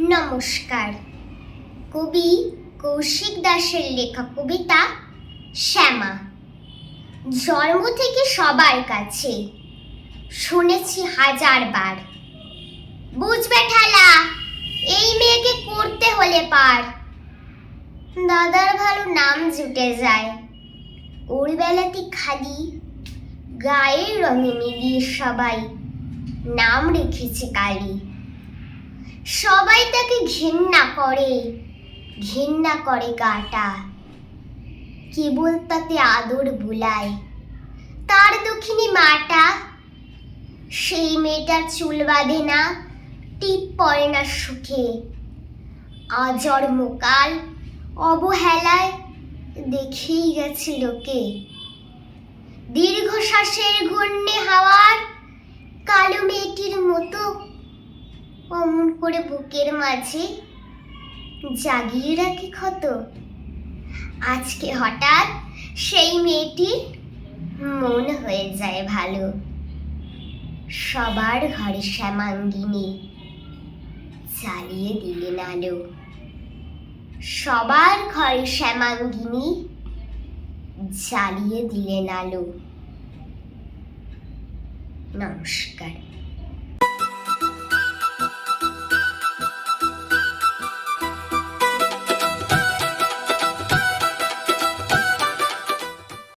নমস্কার। কবি কৌশিক দাসের লেখা কবিতা শ্যামা। জন্ম থেকে সবার কাছে শুনেছি হাজার বার। বুঝবে ঠেলা, এই মেয়েকে করতে হলে পার। দাদার ভালো নাম জুটে যায়। ওর বেলাতে খালি গায়ের রঙে মিলিয়ে সবাই নাম রেখেছে কালী। সবাই তাকে ঘেন্না করে ঘেন্না করে গাটা। কেবল তাতে আদর বুলায় তার দক্ষিণী মাটা, সেই মেয়েটার চুল বাঁধে না, টিপ পড়ে না সুখে। আজর মোকাল অবহেলায় দেখেই গেছে লোকে। দীর্ঘশ্বাসের ঘূর্ণে হাওয়ার কালো মেয়েটির মতো অমন করে বুকের মাঝে জাগিয়ে রাখে ক্ষত। আজকে হঠাৎ সেই মেয়েটির মন হয়ে যায় ভালো। সবার ঘরে শ্যামাঙ্গিনী চালিয়ে দিলেন আলো। সবার ঘরে শ্যামাঙ্গিনী জ্বালিয়ে দিলেন আলো। নমস্কার।